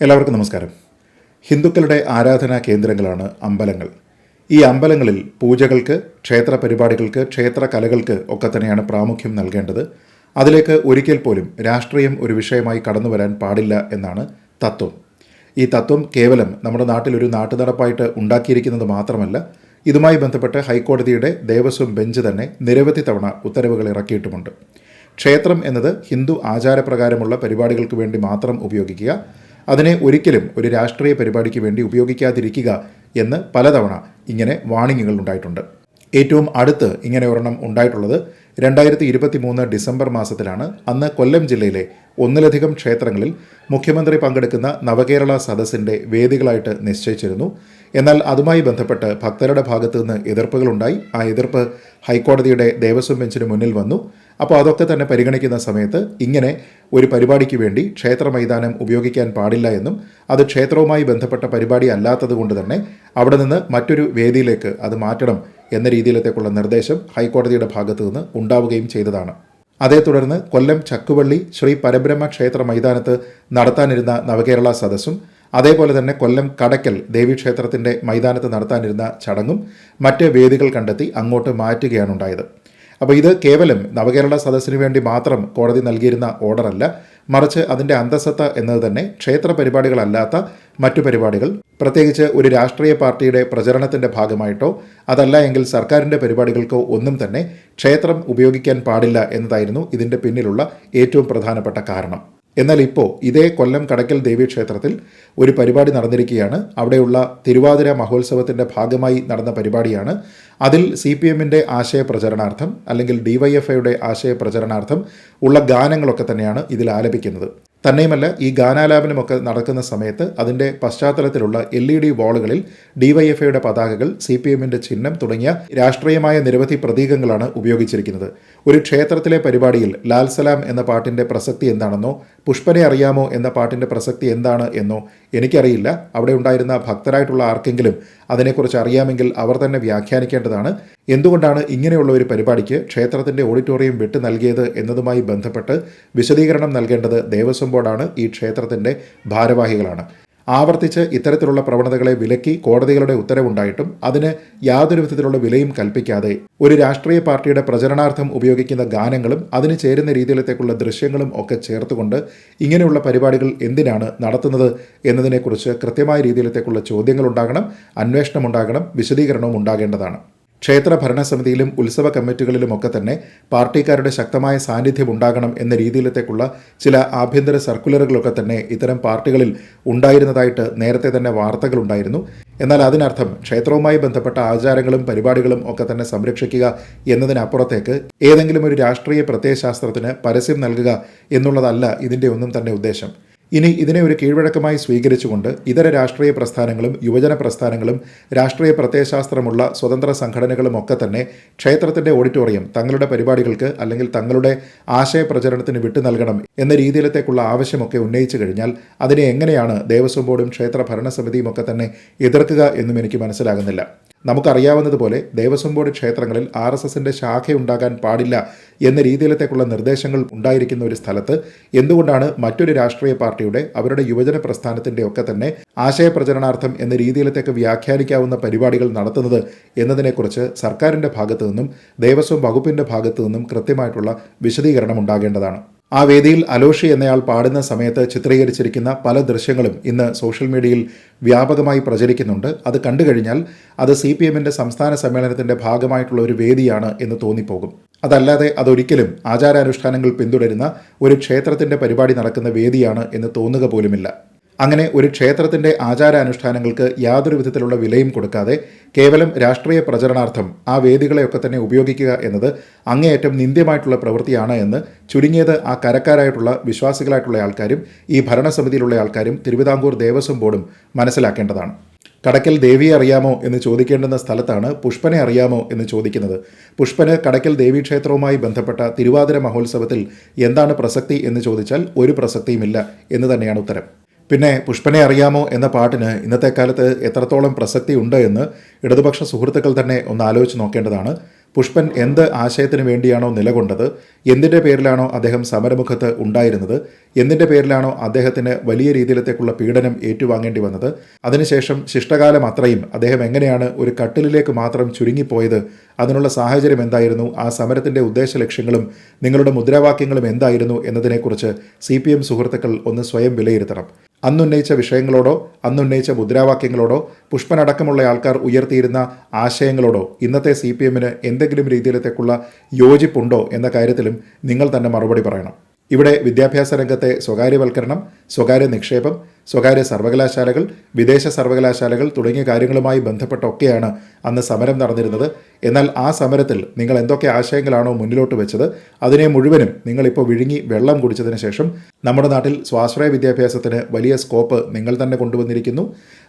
എല്ലാവർക്കും നമസ്കാരം. ഹിന്ദുക്കളുടെ ആരാധനാ കേന്ദ്രങ്ങളാണ് അമ്പലങ്ങൾ. ഈ അമ്പലങ്ങളിൽ പൂജകൾക്ക് ക്ഷേത്ര പരിപാടികൾക്ക് ക്ഷേത്ര കലകൾക്ക് ഒക്കെ തന്നെയാണ് പ്രാമുഖ്യം നൽകേണ്ടത്. അതിലേക്ക് ഒരിക്കൽ പോലും രാഷ്ട്രീയം ഒരു വിഷയമായി കടന്നു വരാൻ പാടില്ല എന്നാണ് തത്വം. ഈ തത്വം കേവലം നമ്മുടെ നാട്ടിൽ ഒരു നാട്ടുനടപ്പായിട്ട് ഉണ്ടാക്കിയിരിക്കുന്നത് മാത്രമല്ല ഇതുമായി ബന്ധപ്പെട്ട് ഹൈക്കോടതിയുടെ ദേവസ്വം ബെഞ്ച് തന്നെ നിരവധി തവണ ഉത്തരവുകൾ ഇറക്കിയിട്ടുമുണ്ട്. ക്ഷേത്രം എന്നത് ഹിന്ദു ആചാരപ്രകാരമുള്ള പരിപാടികൾക്ക് വേണ്ടി മാത്രം ഉപയോഗിക്കുക അതിനെ ഒരിക്കലും ഒരു രാഷ്ട്രീയ പരിപാടിക്ക് വേണ്ടി ഉപയോഗിക്കാതിരിക്കുക എന്ന് പലതവണ ഇങ്ങനെ വാണിങ്ങുകൾ ഉണ്ടായിട്ടുണ്ട്. ഏറ്റവും അടുത്ത് ഇങ്ങനെ ഒരെണ്ണം ഉണ്ടായിട്ടുള്ളത് രണ്ടായിരത്തി ഇരുപത്തി മൂന്ന് ഡിസംബർ മാസത്തിലാണ്. അന്ന് കൊല്ലം ജില്ലയിലെ ഒന്നിലധികം ക്ഷേത്രങ്ങളിൽ മുഖ്യമന്ത്രി പങ്കെടുക്കുന്ന നവകേരള സദസ്സിന്റെ വേദികളായിട്ട് നിശ്ചയിച്ചിരുന്നു. എന്നാൽ അതുമായി ബന്ധപ്പെട്ട് ഭക്തരുടെ ഭാഗത്തു നിന്ന് എതിർപ്പുകളുണ്ടായി. ആ എതിർപ്പ് ഹൈക്കോടതിയുടെ ദേവസ്വം ബെഞ്ചിന് മുന്നിൽ വന്നു. അപ്പോൾ അതൊക്കെ തന്നെ പരിഗണിക്കുന്ന സമയത്ത് ഇങ്ങനെ ഒരു പരിപാടിക്ക് വേണ്ടി ക്ഷേത്ര മൈതാനം ഉപയോഗിക്കാൻ പാടില്ല എന്നും അത് ക്ഷേത്രവുമായി ബന്ധപ്പെട്ട പരിപാടി അല്ലാത്തത് കൊണ്ട് തന്നെ അവിടെ നിന്ന് മറ്റൊരു വേദിയിലേക്ക് അത് മാറ്റണം എന്ന രീതിയിലത്തേക്കുള്ള നിർദ്ദേശം ഹൈക്കോടതിയുടെ ഭാഗത്തു നിന്ന് ഉണ്ടാവുകയും ചെയ്തതാണ്. അതേ തുടർന്ന് കൊല്ലം ചക്കുവള്ളി ശ്രീ പരബ്രഹ്മ ക്ഷേത്ര മൈതാനത്ത് നടത്താനിരുന്ന നവകേരള സദസ്സും അതേപോലെ തന്നെ കൊല്ലം കടക്കൽ ദേവീക്ഷേത്രത്തിന്റെ മൈതാനത്ത് നടത്താനിരുന്ന ചടങ്ങും മറ്റ് വേദികൾ കണ്ടെത്തി അങ്ങോട്ട് മാറ്റുകയാണ് ഉണ്ടായത് അപ്പോൾ ഇത് കേവലം നവകേരള സദസ്സിന് വേണ്ടി മാത്രം കോടതി നൽകിയിരുന്ന ഓർഡറല്ല. മറിച്ച് അതിന്റെ അന്തസത്ത എന്നത് തന്നെ ക്ഷേത്ര പരിപാടികളല്ലാത്ത മറ്റു പരിപാടികൾ. പ്രത്യേകിച്ച് ഒരു രാഷ്ട്രീയ പാർട്ടിയുടെ പ്രചരണത്തിന്റെ ഭാഗമായിട്ടോ അതല്ല എങ്കിൽ സർക്കാരിന്റെ പരിപാടികൾക്കോ ഒന്നും തന്നെ ക്ഷേത്രം ഉപയോഗിക്കാൻ പാടില്ല എന്നതായിരുന്നു ഇതിന്റെ പിന്നിലുള്ള ഏറ്റവും പ്രധാനപ്പെട്ട കാരണം. എന്നാൽ ഇപ്പോൾ ഇതേ കൊല്ലം കടക്കൽ ദേവീക്ഷേത്രത്തിൽ ഒരു പരിപാടി നടന്നിരിക്കുകയാണ്. അവിടെയുള്ള തിരുവാതിര മഹോത്സവത്തിന്റെ ഭാഗമായി നടന്ന പരിപാടിയാണ്. അതിൽ സി പി എമ്മിന്റെ ആശയപ്രചരണാർത്ഥം അല്ലെങ്കിൽ ഡി വൈ എഫ് ഐയുടെ ആശയപ്രചരണാർത്ഥം ഉള്ള ഗാനങ്ങളൊക്കെ തന്നെയാണ് ഇതിൽ ആലപിക്കുന്നത്. തന്നെയുമല്ല ഈ ഗാനാലാപനമൊക്കെ നടക്കുന്ന സമയത്ത് അതിന്റെ പശ്ചാത്തലത്തിലുള്ള എൽ ഇ ഡി വാളുകളിൽ ഡിവൈഎഫ്ഐയുടെ പതാകകൾ സി പി എമ്മിന്റെ ചിഹ്നം തുടങ്ങിയ രാഷ്ട്രീയമായ നിരവധി പ്രതീകങ്ങളാണ് ഉപയോഗിച്ചിരിക്കുന്നത്. ഒരു ക്ഷേത്രത്തിലെ പരിപാടിയിൽ ലാൽ സലാം എന്ന പാട്ടിന്റെ പ്രസക്തി എന്താണെന്നോ പുഷ്പനെ അറിയാമോ എന്ന പാട്ടിന്റെ പ്രസക്തി എന്താണ് എന്നോ എനിക്കറിയില്ല. അവിടെ ഉണ്ടായിരുന്ന ഭക്തരായിട്ടുള്ള ആർക്കെങ്കിലും അതിനെക്കുറിച്ച് അറിയാമെങ്കിൽ അവർ തന്നെ വ്യാഖ്യാനിക്കേണ്ടതാണ്. എന്തുകൊണ്ടാണ് ഇങ്ങനെയുള്ള ഒരു പരിപാടിക്ക് ക്ഷേത്രത്തിന്റെ ഓഡിറ്റോറിയം വിട്ടു നൽകിയത് എന്നതുമായി ബന്ധപ്പെട്ട് വിശദീകരണം നൽകേണ്ടത് ദേവസ്വം ബോർഡാണ് ഈ ക്ഷേത്രത്തിന്റെ ഭാരവാഹികളാണ്. ആവർത്തിച്ച് ഇത്തരത്തിലുള്ള പ്രവണതകളെ വിലക്കി കോടതികളുടെ ഉത്തരവുണ്ടായിട്ടും അതിന് യാതൊരു വിധത്തിലുള്ള വിലയും കൽപ്പിക്കാതെ ഒരു രാഷ്ട്രീയ പാർട്ടിയുടെ പ്രചരണാർത്ഥം ഉപയോഗിക്കുന്ന ഗാനങ്ങളും അതിന് ചേരുന്ന രീതിയിലത്തേക്കുള്ള ദൃശ്യങ്ങളും ഒക്കെ ചേർത്തുകൊണ്ട് ഇങ്ങനെയുള്ള പരിപാടികൾ എന്തിനാണ് നടത്തുന്നത് എന്നതിനെക്കുറിച്ച് കൃത്യമായ രീതിയിലത്തേക്കുള്ള ചോദ്യങ്ങളുണ്ടാകണം അന്വേഷണം ഉണ്ടാകണം വിശദീകരണവും ഉണ്ടാകേണ്ടതാണ്. ക്ഷേത്ര ഭരണസമിതിയിലും ഉത്സവ കമ്മിറ്റികളിലുമൊക്കെ തന്നെ പാർട്ടിക്കാരുടെ ശക്തമായ സാന്നിധ്യം ഉണ്ടാകണം എന്ന രീതിയിലത്തേക്കുള്ള ചില ആഭ്യന്തര സർക്കുലറുകളൊക്കെ തന്നെ ഇത്തരം പാർട്ടികളിൽ ഉണ്ടായിരുന്നതായിട്ട് നേരത്തെ തന്നെ വാർത്തകളുണ്ടായിരുന്നു. എന്നാൽ അതിനർത്ഥം ക്ഷേത്രവുമായി ബന്ധപ്പെട്ട ആചാരങ്ങളും പരിപാടികളും ഒക്കെ തന്നെ സംരക്ഷിക്കുക എന്നതിനപ്പുറത്തേക്ക് ഏതെങ്കിലും ഒരു രാഷ്ട്രീയ പ്രത്യയശാസ്ത്രത്തിന് പരസ്യം നൽകുക എന്നുള്ളതല്ല ഇതിന്റെ ഒന്നും തന്നെ ഉദ്ദേശം. ഇനി ഇതിനെ ഒരു കീഴ്വഴക്കമായി സ്വീകരിച്ചുകൊണ്ട് ഇതര രാഷ്ട്രീയ പ്രസ്ഥാനങ്ങളും യുവജന പ്രസ്ഥാനങ്ങളും രാഷ്ട്രീയ പ്രത്യയശാസ്ത്രമുള്ള സ്വതന്ത്ര സംഘടനകളും ഒക്കെ തന്നെ ക്ഷേത്രത്തിന്റെ ഓഡിറ്റോറിയം തങ്ങളുടെ പരിപാടികൾക്ക് അല്ലെങ്കിൽ തങ്ങളുടെ ആശയ പ്രചരണത്തിന് വിട്ടു നൽകണം എന്ന രീതിയിലത്തേക്കുള്ള ആവശ്യമൊക്കെ ഉന്നയിച്ചു കഴിഞ്ഞാൽ അതിനെ എങ്ങനെയാണ് ദേവസ്വം ബോർഡും ക്ഷേത്ര ഭരണസമിതിയും ഒക്കെ തന്നെ എതിർക്കുക എന്നും എനിക്ക് മനസ്സിലാകുന്നില്ല. നമുക്കറിയാവുന്നതുപോലെ ദേവസ്വം ബോർഡ് ക്ഷേത്രങ്ങളിൽ ആർ എസ് എസിന്റെ ശാഖയുണ്ടാകാൻ പാടില്ല എന്ന രീതിയിലത്തേക്കുള്ള നിർദ്ദേശങ്ങൾ ഉണ്ടായിരിക്കുന്ന ഒരു സ്ഥലത്ത് എന്തുകൊണ്ടാണ് മറ്റൊരു രാഷ്ട്രീയ പാർട്ടിയുടെ അവരുടെ യുവജന പ്രസ്ഥാനത്തിന്റെ ഒക്കെ തന്നെ ആശയപ്രചരണാർത്ഥം എന്ന രീതിയിലത്തേക്ക് വ്യാഖ്യാനിക്കാവുന്ന പരിപാടികൾ നടത്തുന്നത് എന്നതിനെക്കുറിച്ച് സർക്കാരിന്റെ ഭാഗത്തു നിന്നും ദേവസ്വം വകുപ്പിന്റെ ഭാഗത്തു നിന്നും കൃത്യമായിട്ടുള്ള വിശദീകരണം ഉണ്ടാകേണ്ടതാണ്. ആ വേദിയിൽ അലോഷി എന്നയാൾ പാടുന്ന സമയത്ത് ചിത്രീകരിച്ചിരിക്കുന്ന പല ദൃശ്യങ്ങളും ഇന്ന് സോഷ്യൽ മീഡിയയിൽ വ്യാപകമായി പ്രചരിക്കുന്നുണ്ട്. അത് കണ്ടു കഴിഞ്ഞാൽ അത് സി പി എമ്മിന്റെ സംസ്ഥാന സമ്മേളനത്തിന്റെ ഭാഗമായിട്ടുള്ള ഒരു വേദിയാണ് എന്ന് തോന്നിപ്പോകും. അതല്ലാതെ അതൊരിക്കലും ആചാരാനുഷ്ഠാനങ്ങൾ പിന്തുടരുന്ന ഒരു ക്ഷേത്രത്തിന്റെ പരിപാടി നടക്കുന്ന വേദിയാണ് എന്ന് തോന്നുക പോലുമില്ല. അങ്ങനെ ഒരു ക്ഷേത്രത്തിന്റെ ആചാരാനുഷ്ഠാനങ്ങൾക്ക് യാതൊരു വിധത്തിലുള്ള വിലയും കൊടുക്കാതെ കേവലം രാഷ്ട്രീയ പ്രചരണാർത്ഥം ആ വേദികളെയൊക്കെ തന്നെ ഉപയോഗിക്കുക എന്നത് അങ്ങേയറ്റം നിന്ദ്യമായിട്ടുള്ള പ്രവൃത്തിയാണ് എന്ന് ചുരുങ്ങിയത് ആ കരക്കാരായിട്ടുള്ള വിശ്വാസികളായിട്ടുള്ള ആൾക്കാരും ഈ ഭരണസമിതിയിലുള്ള ആൾക്കാരും തിരുവിതാംകൂർ ദേവസ്വം ബോർഡും മനസ്സിലാക്കേണ്ടതാണ്. കടക്കൽ ദേവിയെ അറിയാമോ എന്ന് ചോദിക്കേണ്ടുന്ന സ്ഥലത്താണ് പുഷ്പനെ അറിയാമോ എന്ന് ചോദിക്കുന്നത്. പുഷ്പന് കടക്കൽ ദേവീക്ഷേത്രവുമായി ബന്ധപ്പെട്ട തിരുവാതിര മഹോത്സവത്തിൽ എന്താണ് പ്രസക്തി എന്ന് ചോദിച്ചാൽ ഒരു പ്രസക്തിയുമില്ല എന്ന് തന്നെയാണ് ഉത്തരം. പിന്നെ പുഷ്പനെ അറിയാമോ എന്ന പാട്ടിന് ഇന്നത്തെ കാലത്ത് എത്രത്തോളം പ്രസക്തി ഉണ്ട് എന്ന് ഇടതുപക്ഷ സുഹൃത്തുക്കൾ തന്നെ ഒന്ന് ആലോചിച്ച് നോക്കേണ്ടതാണ്. പുഷ്പൻ എന്ത് ആശയത്തിന് വേണ്ടിയാണോ നിലകൊണ്ടത്? എന്തിന്റെ പേരിലാണോ അദ്ദേഹം സമരമുഖത്ത് ഉണ്ടായിരുന്നത്? എന്തിന്റെ പേരിലാണോ അദ്ദേഹത്തിന് വലിയ രീതിയിലത്തേക്കുള്ള പീഡനം ഏറ്റുവാങ്ങേണ്ടി വന്നത്? അതിനുശേഷം ശിഷ്ടകാലം അത്രയും അദ്ദേഹം എങ്ങനെയാണ് ഒരു കട്ടിലിലേക്ക് മാത്രം ചുരുങ്ങിപ്പോയത്? അതിനുള്ള സാഹചര്യം എന്തായിരുന്നു? ആ സമരത്തിന്റെ ഉദ്ദേശ ലക്ഷ്യങ്ങളും നിങ്ങളുടെ മുദ്രാവാക്യങ്ങളും എന്തായിരുന്നു എന്നതിനെക്കുറിച്ച് സി സുഹൃത്തുക്കൾ ഒന്ന് സ്വയം വിലയിരുത്തണം. അന്നുന്നയിച്ച വിഷയങ്ങളോടോ അന്നുന്നയിച്ച മുദ്രാവാക്യങ്ങളോടോ പുഷ്പനടക്കമുള്ള ആൾക്കാർ ഉയർത്തിയിരുന്ന ആശയങ്ങളോടോ ഇന്നത്തെ സി പി എമ്മിന് എന്തെങ്കിലും രീതിയിലത്തേക്കുള്ള യോജിപ്പുണ്ടോ എന്ന കാര്യത്തിലും നിങ്ങൾ തന്നെ മറുപടി പറയണം. ഇവിടെ വിദ്യാഭ്യാസ രംഗത്തെ സ്വകാര്യവൽക്കരണം സ്വകാര്യ നിക്ഷേപം സ്വകാര്യ സർവകലാശാലകൾ വിദേശ സർവകലാശാലകൾ തുടങ്ങിയ കാര്യങ്ങളുമായി ബന്ധപ്പെട്ടൊക്കെയാണ് അന്ന് സമരം നടന്നിരുന്നത്. എന്നാൽ ആ സമരത്തിൽ നിങ്ങൾ എന്തൊക്കെ ആശയങ്ങളാണോ മുന്നിലോട്ട് വെച്ചത് അതിനെ മുഴുവനും നിങ്ങളിപ്പോൾ വിഴുങ്ങി വെള്ളം കുടിച്ചതിന് ശേഷം നമ്മുടെ നാട്ടിൽ സ്വാശ്രയ വിദ്യാഭ്യാസത്തിന് വലിയ സ്കോപ്പ് നിങ്ങൾ തന്നെ കൊണ്ടുവന്നിരിക്കുന്നു.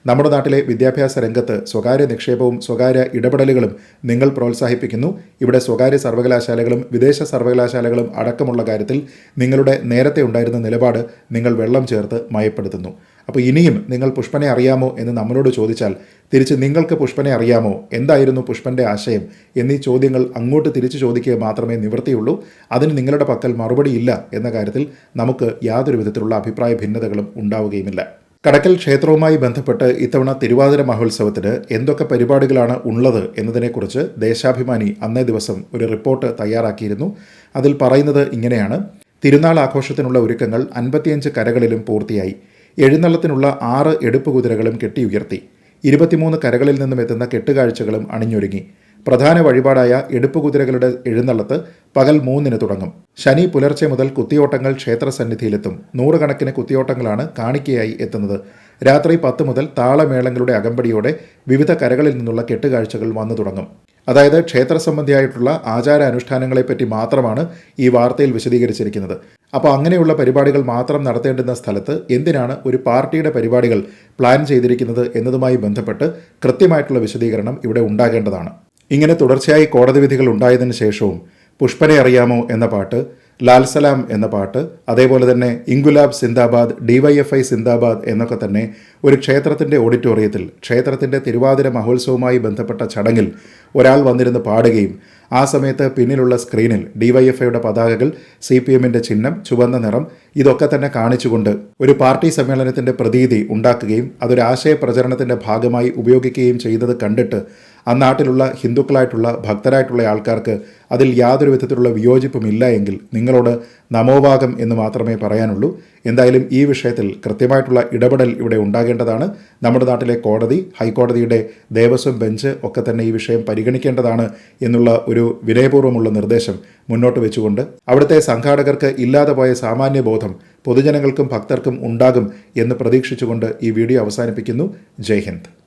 നമ്മുടെ നാട്ടിലെ വിദ്യാഭ്യാസ രംഗത്ത് സ്വകാര്യ നിക്ഷേപവും സ്വകാര്യ ഇടപെടലുകളും നിങ്ങൾ പ്രോത്സാഹിപ്പിക്കുന്നു. ഇവിടെ സ്വകാര്യ സർവകലാശാലകളും വിദേശ സർവകലാശാലകളും അടക്കമുള്ള കാര്യത്തിൽ നിങ്ങളുടെ നേരത്തെ ഉണ്ടായിരുന്ന നിലപാട് നിങ്ങൾ വെള്ളം ചേർത്ത് മയപ്പെടുത്തുന്നു. അപ്പോൾ ഇനിയും നിങ്ങൾ പുഷ്പനെ അറിയാമോ എന്ന് നമ്മളോട് ചോദിച്ചാൽ തിരിച്ച് നിങ്ങൾക്ക് പുഷ്പനെ അറിയാമോ? എന്തായിരുന്നു പുഷ്പന്റെ ആശയം? എന്നീ ചോദ്യങ്ങൾ അങ്ങോട്ട് തിരിച്ചു ചോദിക്കുക മാത്രമേ നിവൃത്തിയുള്ളൂ. അതിന് നിങ്ങളുടെ പക്കൽ മറുപടി ഇല്ല എന്ന കാര്യത്തിൽ നമുക്ക് യാതൊരു വിധത്തിലുള്ള അഭിപ്രായ ഭിന്നതകളും ഉണ്ടാവുകയുമില്ല. കടക്കൽ ക്ഷേത്രവുമായി ബന്ധപ്പെട്ട് ഇത്തവണ തിരുവാതിര മഹോത്സവത്തിന് എന്തൊക്കെ പരിപാടികളാണ് ഉള്ളത് എന്നതിനെക്കുറിച്ച് ദേശാഭിമാനി അന്നേ ദിവസം ഒരു റിപ്പോർട്ട് തയ്യാറാക്കിയിരുന്നു. അതിൽ പറയുന്നത് ഇങ്ങനെയാണ്. തിരുനാൾ ആഘോഷത്തിനുള്ള ഒരുക്കങ്ങൾ അൻപത്തിയഞ്ച് കരകളിലും പൂർത്തിയായി. എഴുന്നള്ളത്തിനുള്ള ആറ് എടുപ്പ് കുതിരകളും കെട്ടിയുയർത്തി ഇരുപത്തിമൂന്ന് കരകളിൽ നിന്നും എത്തുന്ന കെട്ടുകാഴ്ചകളും അണിഞ്ഞൊരുങ്ങി. പ്രധാന വഴിപാടായ എടുപ്പ് കുതിരകളുടെ എഴുന്നള്ളത്ത് പകൽ മൂന്നിന് തുടങ്ങും. ശനി പുലർച്ചെ മുതൽ കുത്തിയോട്ടങ്ങൾ ക്ഷേത്രസന്നിധിയിലെത്തും. നൂറുകണക്കിന് കുത്തിയോട്ടങ്ങളാണ് കാണിക്കയായി എത്തുന്നത്. രാത്രി പത്ത് മുതൽ താളമേളങ്ങളുടെ അകമ്പടിയോടെ വിവിധ കരകളിൽ നിന്നുള്ള കെട്ടുകാഴ്ചകൾ വന്നു തുടങ്ങും. അതായത് ക്ഷേത്ര സംബന്ധിയായിട്ടുള്ള ആചാര അനുഷ്ഠാനങ്ങളെപ്പറ്റി മാത്രമാണ് ഈ വാർത്തയിൽ വിശദീകരിച്ചിരിക്കുന്നത്. അപ്പോൾ അങ്ങനെയുള്ള പരിപാടികൾ മാത്രം നടത്തേണ്ടുന്ന സ്ഥലത്ത് എന്തിനാണ് ഒരു പാർട്ടിയുടെ പരിപാടികൾ പ്ലാൻ ചെയ്തിരിക്കുന്നത് എന്നതുമായി ബന്ധപ്പെട്ട് കൃത്യമായിട്ടുള്ള വിശദീകരണം ഇവിടെ ഉണ്ടാകേണ്ടതാണ്. ഇങ്ങനെ തുടർച്ചയായി കോടതി വിധികൾ ഉണ്ടായതിനു ശേഷവും പുഷ്പനെ അറിയാമോ എന്ന പാട്ട് ലാൽ സലാം എന്ന പാട്ട് അതേപോലെ തന്നെ ഇംഗുലാബ് സിന്ദാബാദ് ഡിവൈഎഫ്ഐ സിന്ദാബാദ് എന്നൊക്കെ തന്നെ ഒരു ക്ഷേത്രത്തിന്റെ ഓഡിറ്റോറിയത്തിൽ ക്ഷേത്രത്തിന്റെ തിരുവാതിര മഹോത്സവവുമായി ബന്ധപ്പെട്ട ചടങ്ങിൽ ഒരാൾ വന്നിരുന്ന് പാടുകയും ആ സമയത്ത് പിന്നിലുള്ള സ്ക്രീനിൽ ഡിവൈഎഫ്ഐയുടെ പതാകകൾ സി പി എമ്മിന്റെ ചിഹ്നം ചുവന്ന നിറം ഇതൊക്കെ തന്നെ കാണിച്ചുകൊണ്ട് ഒരു പാർട്ടി സമ്മേളനത്തിന്റെ പ്രതീതി ഉണ്ടാക്കുകയും അതൊരു ആശയപ്രചരണത്തിന്റെ ഭാഗമായി ഉപയോഗിക്കുകയും ചെയ്തത് കണ്ടിട്ട് ആ നാട്ടിലുള്ള ഹിന്ദുക്കളായിട്ടുള്ള ഭക്തരായിട്ടുള്ള ആൾക്കാർക്ക് അതിൽ യാതൊരു വിധത്തിലുള്ള വിയോജിപ്പും ഇല്ല എങ്കിൽ നിങ്ങളോട് നമോഭാഗം എന്ന് മാത്രമേ പറയാനുള്ളൂ. എന്തായാലും ഈ വിഷയത്തിൽ കൃത്യമായിട്ടുള്ള ഇടപെടൽ ഇവിടെ ഉണ്ടാകേണ്ടതാണ്. നമ്മുടെ നാട്ടിലെ കോടതി ഹൈക്കോടതിയുടെ ദേവസ്വം ബെഞ്ച് ഒക്കെ തന്നെ ഈ വിഷയം പരിഗണിക്കേണ്ടതാണ് എന്നുള്ള ഒരു വിനയപൂർവമുള്ള നിർദ്ദേശം മുന്നോട്ട് വെച്ചുകൊണ്ട് അവിടുത്തെ സംഘാടകർക്ക് ഇല്ലാതെ പോയ സാമാന്യ ബോധം പൊതുജനങ്ങൾക്കും ഭക്തർക്കും ഉണ്ടാകും എന്ന് പ്രതീക്ഷിച്ചുകൊണ്ട് ഈ വീഡിയോ അവസാനിപ്പിക്കുന്നു. ജയ് ഹിന്ദ്.